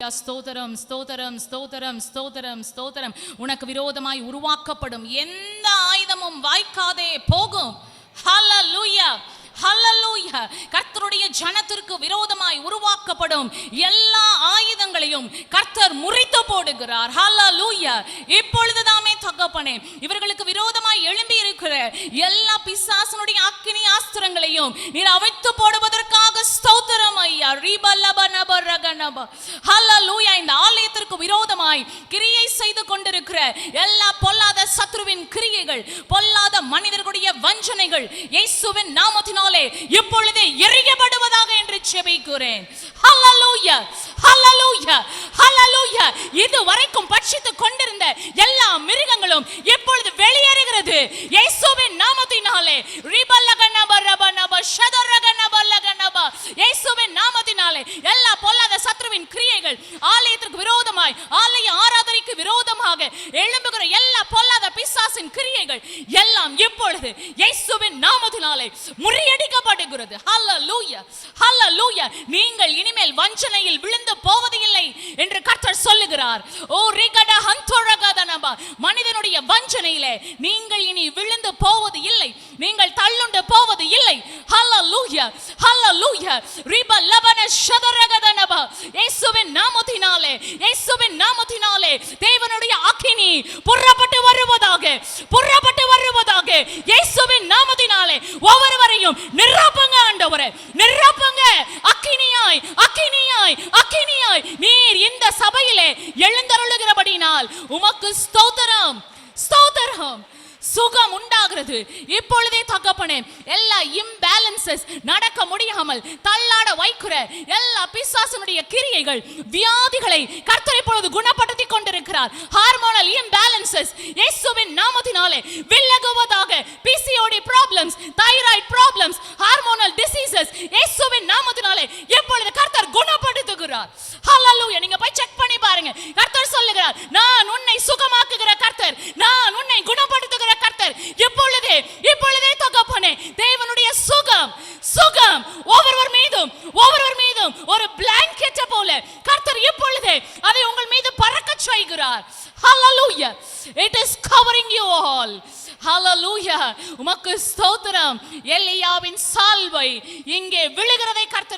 ஸ்தோதரம் ஸ்தோதரம் ஸ்தோதரம் ஸ்தோதரம் ஸ்தோதரம் உனக்கு விரோதமாய் உருவாக்கப்படும் எந்த ஆயுதமும் வாய்க்காதே போகும். ஹalleluya ஹalleluya. கர்த்தருடைய ஜனத்திற்கு விரோதமாய் உருவாக்கப்படும் எல்லா ஆயுதங்களையும் கர்த்தர் முறித்து போடுகிறார். ஹalleluya. இப்பொழுதுதாமே தகப்பனே இவர்களுக்கு விரோதமாய் எழும்பி இருக்கிற எல்லா பிசாசனுடைய அக்கினி ஆஸ்திரங்களையும் நீர் அவைத்து போடுவதற்காக ஸ்தோத்திரம் ஐயா. ரீபல்லபனபரகனப ஹalleluya. இந்த ஆலயத்திற்கு விரோதமாய் கிரியை செய்து கொண்டிருக்கிற எல்லா பொல்லாத சத்ருவின் கிரியைகள் பொல்லாத மனிதர்களுடைய வஞ்சனைகள் இயேசுவின் நாமத்தினாலே இப்பொழுதே எரியப்படுவதாக என்று செபிக்கிறேன். ஹalleluya. ஹalleluya. ஹalleluya. இது வரைக்கும் பட்சித்துக் கொண்டிருந்த எல்லா மிருகங்களும் இப்பொழுது வெளியேறுகிறது. இயேசுவின் நாமத்தினாலே. ரிபல்லகனபரபனப ஷதரகனபல்லகனப இயேசுவின் நாமத்தினாலே எல்லா கிரியைகள் ஆலயத்திற்கு விரோதமாய் ஆலய ஆராதனைக்கு விரோதமாக எழும்புகிற எல்லா பிசாசின் கிரியைகள் எல்லாம் இப்பொழுது இயேசுவின் நாமத்தினாலே முறியடிக்கப்படுகிறது. ஹalleluya ஹalleluya நீங்கள் இனிமேல் வஞ்சனையில் விழுந்து போவது இல்லை என்று கர்த்தர் சொல்லுகிறார். ஓ ரிகட ஹந்தோரகதனபா மனிதனுடைய வஞ்சனையிலே நீங்கள் இனி விழுந்து போவது இல்லை. நீங்கள் தள்ளுண்டு போவது இல்லை. ஹalleluya ஹalleluya ரிப லபன ஷதரகதனபா இயேசுவின் நாமத்தினாலே இயேசுவின் நாமத்தினாலே தேவனுடைய அக்கினி புறப்பட்டு வருவதாக புறப்பட்டு வருவதாக இயேசுவின் நாமத்தினாலே ஒவ்வொருவரையும் நிரப்புங்க ஆண்டவரே நிரப்புங்க. அக்கினியாய் அக்கினியாய் அக்கினியாய். நீர் இந்த சபையிலே எழுந்தருளுகிறபடினால் உமக்கு ஸ்தோத்திரம் ஸ்தோத்திரம். சுகம் உண்டாகிறது. இப்பொழுதே தகப்பனே எல்லா இம்பேலன்சஸ் நடக்க முடியாமல் தள்ள தள்ளாட வைக்கிற எல்லா பிசாசனுடைய கிரியைகள் வியாதிகளை கர்த்தர் இப்பொழுது குணப்படுத்தி கொண்டிருக்கிறார். ஹார்மோனல் இம்பேலன்சஸ் இயேசுவின் நாமத்தினாலே விலகுவதாக PCOD problems thyroid problems hormonal diseases இயேசுவின் நாமத்தினாலே எப்பொழுது கர்த்தர் குணப்படுத்துகிறார். ஹalleluya நீங்க போய் செக் பண்ணி பாருங்க. கர்த்தர் சொல்லுகிறார் நான் உன்னை சுகமாக்குகிற கர்த்தர் நான் உன்னை குணப்படுத்துகிற கர்த்தர். எப்பொழுதே இப்பொழுதே தகப்பனே தேவனுடைய சுகம் சுகம் ஒவ்வொருவர் மீதும் ஒவ்வொருவர் மீதும் ஒரு பிளாங்கெட்ட போல கர்த்தர் இப்பொழுது அதை உங்கள் மீது பறக்க செய்கிறார். ஹalleluya it is covering you all ஹலலூயா உமக்கு ஸ்தோத்திரம் எல்லியாவின் சால்வை இங்கே விழுகிறதை கர்த்தர்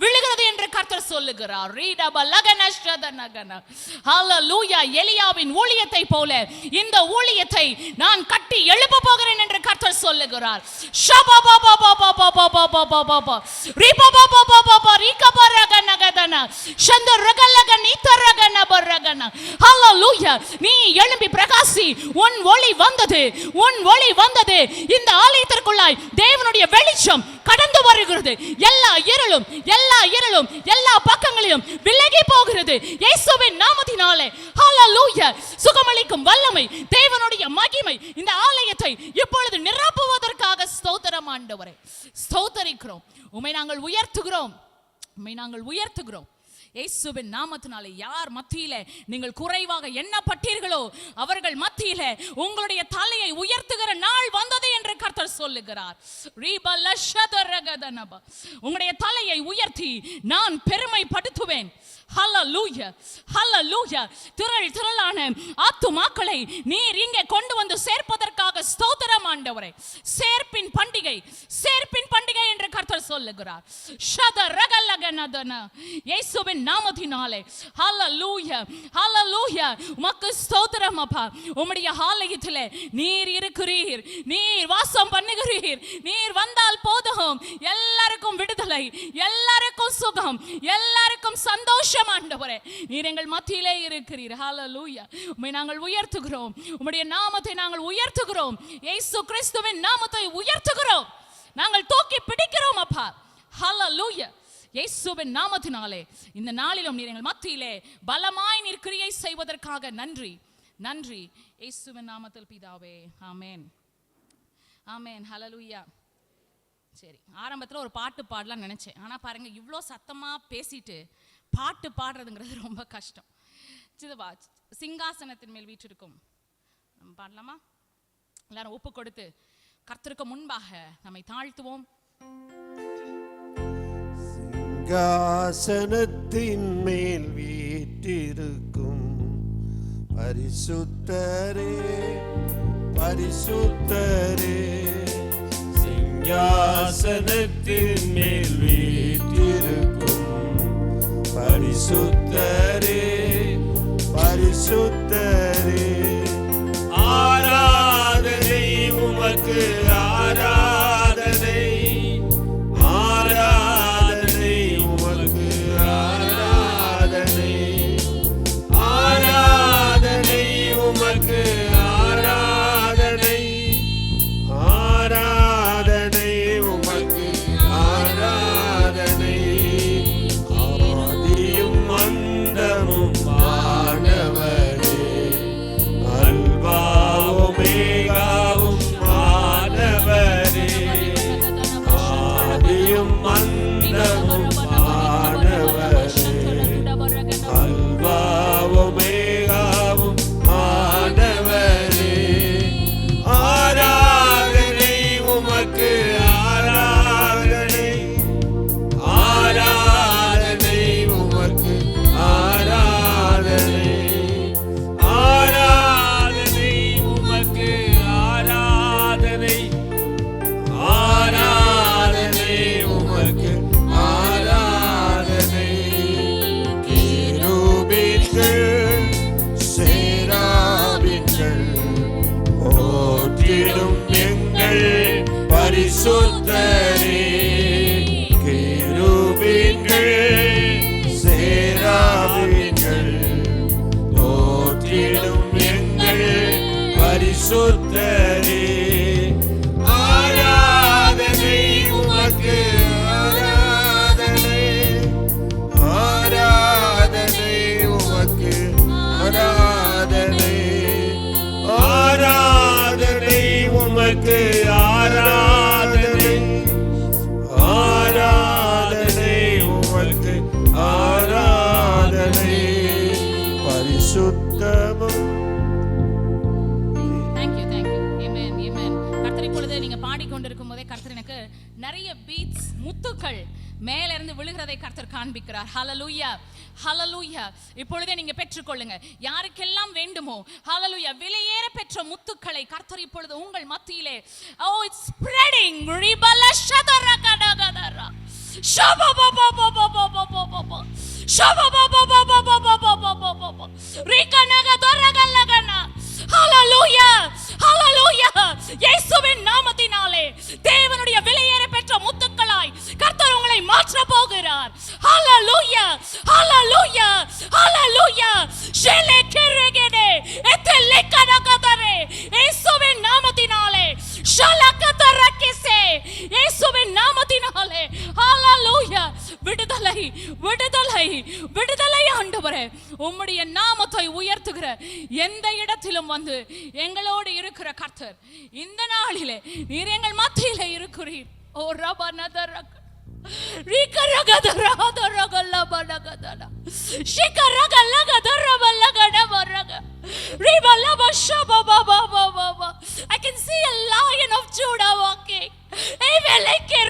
விழுகிறது என்று கர்த்தர் சொல்லுகிறார் ரீடப லகனஷ்டதனகன ஹலலூயா எலியாவின் ஊழியத்தை போல இந்த ஊழியத்தை நான் கட்டி எழுப்ப போகிறேன் என்று கர்த்தர் சொல்லுகிறார் நீ எழும்பி பிரகாசி உன் ஒளி வந்தது உன் ஒளி வந்தது. இந்த ஆலயத்திற்குள்ளாய் தேவனுடைய வெளிச்சம் கடந்து வருகிறது. எல்லா இருளும் எல்லா இருளும் எல்லா பக்கங்களிலும் விலகி போகிறது. இயேசுவின் நாமத்தினாலே. ஹalleluya. சுகமளிக்கும் வல்லமை தேவனுடைய மகிமை இந்த ஆலயத்தை இப்பொழுது நிரப்புவதற்காக ஸ்தோத்திரம் ஆண்டவரே. ஸ்தோத்தரிக்கிறோம். உமை நாங்கள் உயர்த்துகிறோம். உமை நாங்கள் உயர்த்துகிறோம். இயேசுவின் நாமத்தினாலே யார் மத்தியில நீங்கள் குறைவாக எண்ணப்பட்டீர்களோ அவர்கள் மத்தியில உங்களுடைய தலையை உயர்த்துகிற நாள் வந்தது என்று கர்த்தர் சொல்லுகிறார். உங்களுடைய தலையை உயர்த்தி நான் பெருமைப்படுத்துவேன். ஹalleluya ஹalleluya திரள் திரளான ஆத்துமாக்களை நீர் இங்கே கொண்டு வந்து சேர்ப்பதற்காக ஸ்தோத்திரம் ஆண்டவரே. சேர்ப்பின் பண்டிகை சேர்ப்பின் பண்டிகை என்று கர்த்தர் சொல்லுகிறார். ஷத ரகலகனதன இயேசுவின் நாமத்தினாலே. ஹalleluya ஹalleluya உமக்கு ஸ்தோத்திரம் அப்பா. உம்முடைய ஆலயத்தில் நீர் இருக்கிறீர். நீர் வாசம் பண்ணுகிறீர். நீர் வந்தால் போதும். எல்லாருக்கும் விடுதலை. எல்லாருக்கும் சுகம். எல்லாருக்கும் சந்தோஷம். ஆண்டவரே நீர் எங்கள் மத்தியிலே இருக்கிறீர். ஹalleluya உண்மை நாங்கள் உயர்த்துகிறோம். உம்முடைய நாமத்தை நாங்கள் உயர்த்துகிறோம். ஏசு கிறிஸ்துவின் நாமத்தை உயர்த்துகிறோம். நாங்கள் தூக்கி பிடிக்கிறோம் அப்பா. ஹalleluya இயேசுவின் நாமத்தினாலே இந்த நாளிலும் நீர் எங்கள் மத்தியிலே பலமாய் நீர் கிரியை செய்வதற்காக நன்றி. நன்றி. இயேசுவின் நாமத்தில் பிதாவே. ஆமேன் ஆமேன் ஹalleluya சரி ஆரம்பத்தில் ஒரு பாட்டு பாடலாம் நினச்சேன். ஆனால் பாருங்கள் இவ்வளோ சத்தமாக பேசிட்டு பாட்டு பாடுறதுங்கிறது ரொம்ப கஷ்டம். சிதுவா சிங்காசனத்தின் மேல் வீற்றிருக்கும். நம்ம பாடலாமா? எல்லாரும் ஒப்பு கொடுத்து கர்த்தருக்கு முன்பாக நம்மை தாழ்த்துவோம். சிங்காசனத்தின் மேல் வீற்றிருக்கும். பரிசுத்தரே பரிசுத்தரே. சிங்காசனத்தின் மேல் பரிசுத்தரே பரிசுத்தரே பரிசுத்தரே ஆராதனை உமக்கு ஆராதனை ஆராதனை உமக்கு ஆராதனை ஆராதனை உமக்கு ஆராதனை ஆராதனை உமக்கு ஆராதனை பரிசுத்தமும் கர்த்தர் எனக்கு நிறைய பீட்ஸ் முத்துக்கள் மேலிருந்து விழுகிறதை கர்த்தர் காண்பிக்கிறார் ஹலலூயா ஹலலூயா இப்பொழுதே நீங்க பெற்றுக்கொள்ளுங்க யாருக்கெல்லாம் வேண்டுமோ ஹலலூயா விலையேற பெற்ற முத்துக்களை கர்த்தர் இப்பொழுது உங்கள் மத்தியிலே ஓ இட்ஸ் ஸ்ப்ரெடிங் ரிபல ஷதர கடகதர நாமத்தில் ரிகனகதரகலகன ஹalleluya ஹalleluya இயேசுவின் நாமத்தினாலே தேவனுடைய விலையேற பெற்ற முத்துக்களாய் கர்த்தர் உங்களை மாற்ற போகிறார். ஹalleluya ஹalleluya ஹalleluya ஷெலே கெரகெனே எத்தலே கனகதரே இயேசுவின் நாமத்தினாலே. ஷலகதரகிசே இயேசுவின் நாமத்தினாலே. ஹalleluya விடுதலை விடுதலை விடுதலை ஆண்டவரே உம்முடைய நாமத்தை உயர்த்துகிற எந்த இடத்திலும் வந்து எங்களோடு இருக்கிற கர்த்தர் இந்த நாளிலே நீர் எங்கள் மத்தியிலே இருக்கிறீர் ஓ ரபனதரக் ரிகரகதரகதரகல்லபனகதன. ஷிகரகல்லகதரபல்லகடபரக. I can see a lion of Judah walking. ஏவெலைக்கே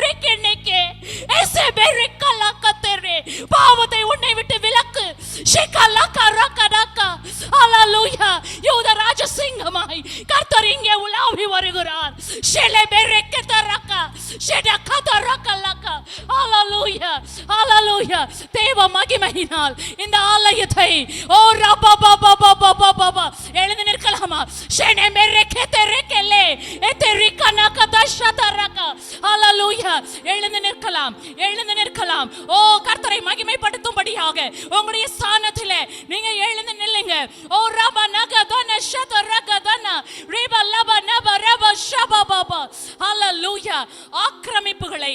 எழுந்து நிற்கலாம். ஓ கர்த்தரை மகிமைப்படுத்தும்படியாக உங்களுடைய ஸ்தானத்தில் நீங்க எழுந்து நில்லுங்க. ஓ ரப நகதன ஷதரகதன ரிப லப நப ரப ஷபபப ஹalleluya. ஆக்கிரமிப்புகளை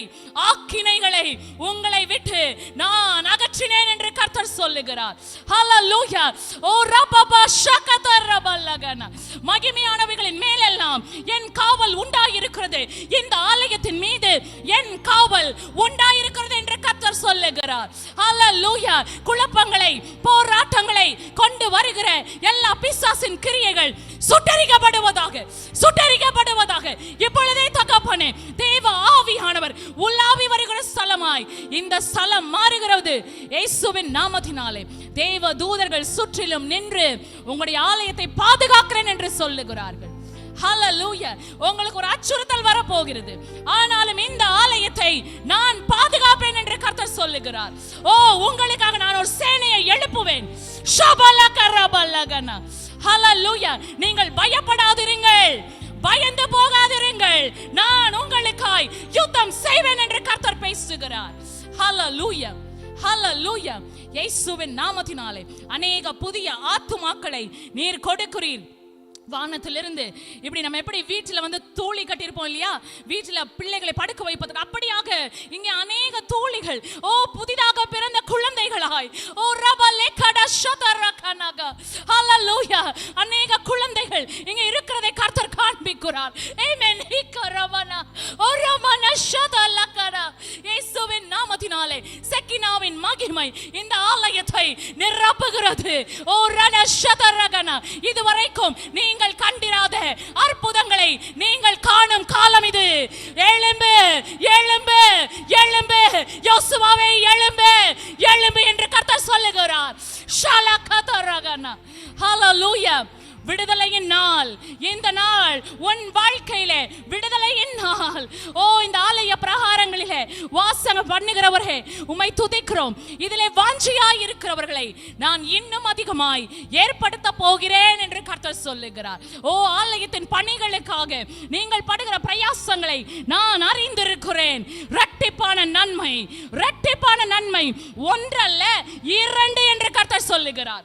ஆக்கினைகளை உங்களை விட்டு நான் அகற்றினேன் என்று கர்த்தர் சொல்லுகிறார். ஹalleluya. ஓ ரபப ஷகதரபலகன மகிமையானவைகளின் மேலெல்லாம் என் காவல் உண்டாயிருக்கிறது. இந்த ஆலயத்தின் மீது என் காவல் உண்டாயிருக்கிறது என்று கத்தர் சொல்லுகிறார். ஹalleluya குழப்பங்களை போராட்டங்களை கொண்டு வருகிற எல்லா பிசாசின் கிரியைகள் சுட்டரிக்கப்படுவதாக சுட்டரிக்கப்படுவதாக இப்பொழுதே தகப்பனே தேவ ஆவியானவர் உள்ளாவி வருகிற ஸ்தலமாய் இந்த ஸ்தலம் மாறுகிறது. இயேசுவின் நாமத்தினாலே தேவ தூதர்கள் சுற்றிலும் நின்று உங்களுடைய ஆலயத்தை பாதுகாக்கிறேன் என்று சொல்லுகிறார்கள். ஹalleluya உங்களுக்கு ஒரு அச்சுறுத்தல் வர போகிறது ஆனாலும் இந்த ஆலயத்தை நான் பாதுகாப்பேன் என்று கர்த்தர் சொல்லுகிறார். ஓ உங்களுக்காக நான் ஒரு சேனையை எழுப்புவேன். ஷபலகரபலகன. ஹalleluya நீங்கள் பயப்படாதிருங்கள். பயந்து போகாதிருங்கள். நான் உங்களுக்காய் யுத்தம் செய்வேன் என்று கர்த்தர் பேசுகிறார். ஹalleluya ஹalleluya இயேசுவின் நாமத்தினாலே அநேக புதிய ஆத்துமாக்களை நீர் கொடுக்கிறீர். வானத்திலிருந்து. இப்படி நம்ம எப்படி வீட்டில் வந்து தோழி கட்டியிருப்போம் இல்லையா? வீட்டில் பிள்ளைகளை படுக்க வைப்பதற்கு அப்படியாக இங்கே அநேக தோழிகள் ஓ புதிதாக பிறந்த குழந்தைகளாய். ஓ ரபலே கட ஷதரகனக ஹalleluya அநேக குழந்தைகள் இங்கே இருக்கிறதை கர்த்தர் காண்பிக்கிறார். ஆமென் ஹிகரவன ஓ ரமன ஷதலகன இயேசுவின் நாமத்தினாலே செக்கினாவின் மகிமை இந்த ஆலயத்தை நிரப்புகிறது. ஓ ரண ஷதரகன இதுவரைக்கும் நீங்கள் கண்டிராத அற்புதங்களை நீங்கள் காணும் காலம் இது. எழும்பு எழும்பு எழும்பு. யோசுவாவே எழும்பு எழும்பு என்று கர்த்தர் சொல்லுகிறார். ஷலகதரகன. ஹalleluya விடுதலையின் நாள். இந்த நாள் உன் வாழ்க்கையிலே விடுதலையின் நாள். ஓ இந்த ஆலய பிரகாரங்களில வாசகம் பண்ணுகிறவரே உமை துதிக்கிறோம். இதிலே வாஞ்சியாய் இருக்கிறவர்களை நான் இன்னும் அதிகமாய் ஏற்படுத்த போகிறேன் என்று கர்த்தர் சொல்லுகிறார். ஓ ஆலயத்தின் பணிகளுக்காக நீங்கள் படுகிற பிரயாசங்களை நான் அறிந்திருக்கிறேன். இரட்டிப்பான நன்மை இரட்டிப்பான நன்மை. ஒன்றல்ல இரண்டு என்று கர்த்தர் சொல்லுகிறார்.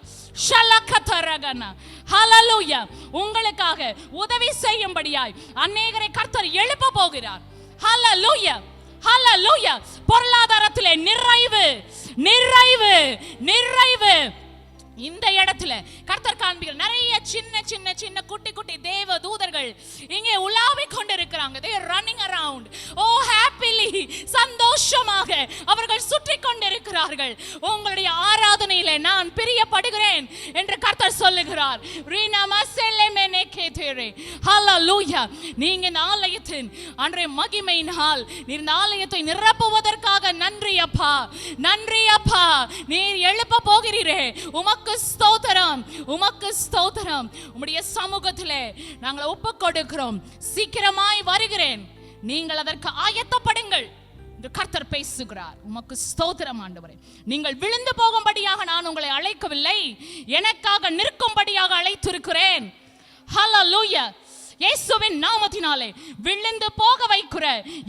உங்களுக்காக உதவி செய்யும்படியாய் அநேகரை கர்த்தர் எழுப்ப போகிறார். ஹalleluya. ஹalleluya. பொருளாதாரத்திலே நிறைவு நிறைவு நிறைவு. இந்த இடத்துல கர்த்தர் காண்பிகள் நிறைய சின்ன சின்ன சின்ன குட்டி குட்டி தேவ தூதர்கள் இங்கே உலா கொண்டிருக்கிறாங்க. They running around oh happily சந்தோஷமாக அவர்கள் சுற்றி கொண்டிருக்கிறார்கள். உங்களுடைய ஆராதனையில நான் பிரியப்படுகிறேன் என்று கர்த்தர் சொல்லுகிறார். நீங்க இந்த ஆலயத்தின் அன்றைய மகிமையினால் நீர் இந்த ஆலயத்தை நிரப்புவதற்காக நன்றி அப்பா. நன்றி அப்பா. நீர் எழுப்ப போகிறீரே. உமக்கு ஸ்தோத்திரம். உமக்கு ஸ்தோத்திரம். உம்முடைய சமூகத்திலே நாங்கள் ஒப்பு கொடுக்கிறோம் சீக்கிரம் சீக்கிரமாய் வருகிறேன். நீங்கள் அதற்கு ஆயத்தப்படுங்கள். என்று கர்த்தர் பேசுகிறார். உமக்கு ஸ்தோத்திரம் ஆண்டவரே. நீங்கள் விழுந்து போகும்படியாக நான் உங்களை அழைக்கவில்லை. எனக்காக நிற்கும்படியாக அழைத்திருக்கிறேன். ஹalleluya இயேசுவின் நாமத்தினாலே விழுந்து போக வைக்கிற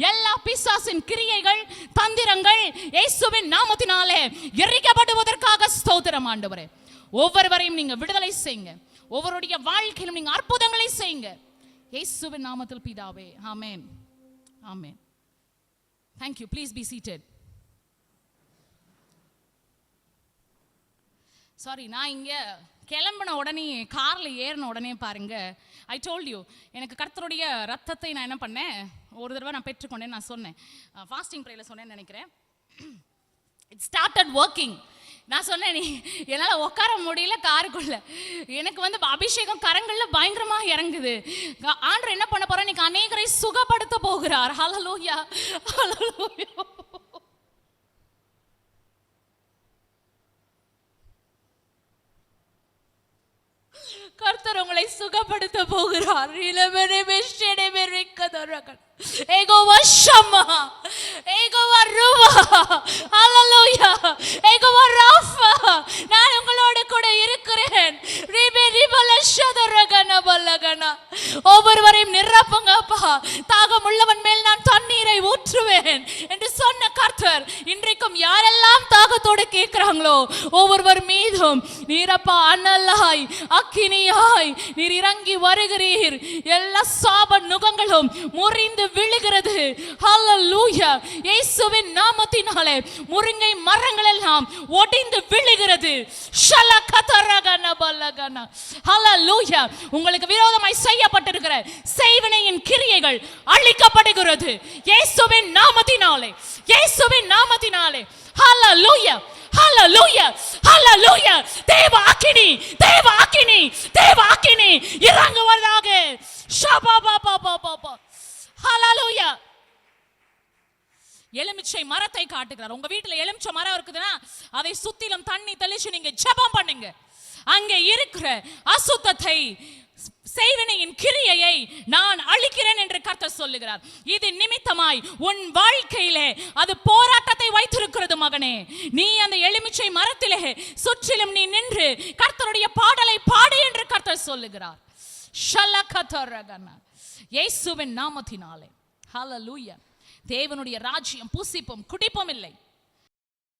எல்லா பிசாசின் கிரியைகள் தந்திரங்கள் இயேசுவின் நாமத்தினாலே எரிக்கப்படுவதற்காக ஸ்தோத்திரம் ஆண்டவரே. ஒவ்வொருவரையும் நீங்க விடுதலை செய்யுங்க. ஒவ்வொருடைய வாழ்க்கையிலும் நீங்க அற்புதங்களை செய்யுங்க. இயேசுவின் நாமத்தில் பிதாவே ஆமேன். ஆமேன். Thank you please be seated. Sorry நான் இங்கே கிளம்பின உடனே காரில் ஏறின உடனே பாருங்க. ஐ டோல்ட் யூ எனக்கு கர்த்தருடைய ரத்தத்தை நான் என்ன பண்ணேன்? ஒரு தடவை நான் பெற்றுக்கொண்டேன் நான் சொன்னேன். Uh, ஃபாஸ்டிங் ப்ரேயில் சொன்னேன்னு நினைக்கிறேன். இட் ஸ்டார்டட் ஒர்க்கிங் நான் சொன்னேன் நீ என்னால் உட்கார முடியல காருக்குள்ள. எனக்கு வந்து அபிஷேகம் கரங்களில் பயங்கரமாக இறங்குது. க- என்ன பண்ண போகிறேன் இன்னைக்கு அநேகரை சுகப்படுத்த போகிறார். ஹalleluya ஹalleluya கர்த்தர் உங்களை சுகப்படுத்த போகிறார் இளவரே வெஷ்டே மெரிக்கதரகன் ஏகோவா ஷம்மா ஏகோவா ருவா ஹalleluya ஏகோவா ராஃபா நான் உங்களோட கூட இருக்கிறேன் ரீபே ரிபல ஷதரகன ஒவ்வொருவரையும் நிரப்புங்க அப்பா தாகம் உள்ளவன் மேல் நான் தண்ணீரை ஊற்றுவேன் என்று சொன்ன கர்த்தர் இன்றைக்கும் யாரெல்லாம் தாகத்தோடு கேட்கிறாங்களோ? ஒவ்வொருவர் மீதும் நீரப்பா அனலாய் அக்கினியாய் நீர் இறங்கி வருகிறீர். எல்லா சாப நுகங்களும் முறிந்து விழுகிறது. ஹalleluya. இயேசுவின் நாமத்தினாலே முருங்கை மரங்கள் எல்லாம் ஒடிந்து விழுகிறது. ஷலகதரகன பலகன ஹalleluya. உங்களுக்கு விரோதமாய் செய்யப்பட்டிருக்கிற செய்வினையின் கிரியைகள் அழிக்கப்படுகிறது. இயேசுவின் நாமத்தினாலே இயேசுவின் நாமத்தினாலே ஹalleluya ஹalleluya ஹalleluya தேவ அக்கினி தேவ அக்கினி தேவ அக்கினி இறங்குவதாக ஷபா பா பா பா பா பா ஹalleluya எலுமிச்சை மரத்தை காட்டுகிறார். உங்க வீட்டுல எலுமிச்சை மரம் இருக்குதுன்னா அதை சுத்திலும் தண்ணி தெளிச்சு நீங்க ஜெபம் பண்ணுங்க. அங்கே இருக்கிற அசுத்தத்தை செய்தனையின் கிரியையை நான் அழிக்கிறேன் என்று கர்த்தர் சொல்லுகிறார். இது நிமித்தமாய் உன் வாழ்க்கையிலே அது போராட்டத்தை வைத்திருக்கிறது மகனே. நீ அந்த எலுமிச்சை மரத்திலே சுற்றிலும் நீ நின்று கர்த்தருடைய பாடலை பாடு என்று கர்த்தர் சொல்லுகிறார். இயேசுவின் நாமத்தினாலே. ஹalleluya தேவனுடைய ராஜ்யம் புசிப்பும் குடிப்பும் இல்லை.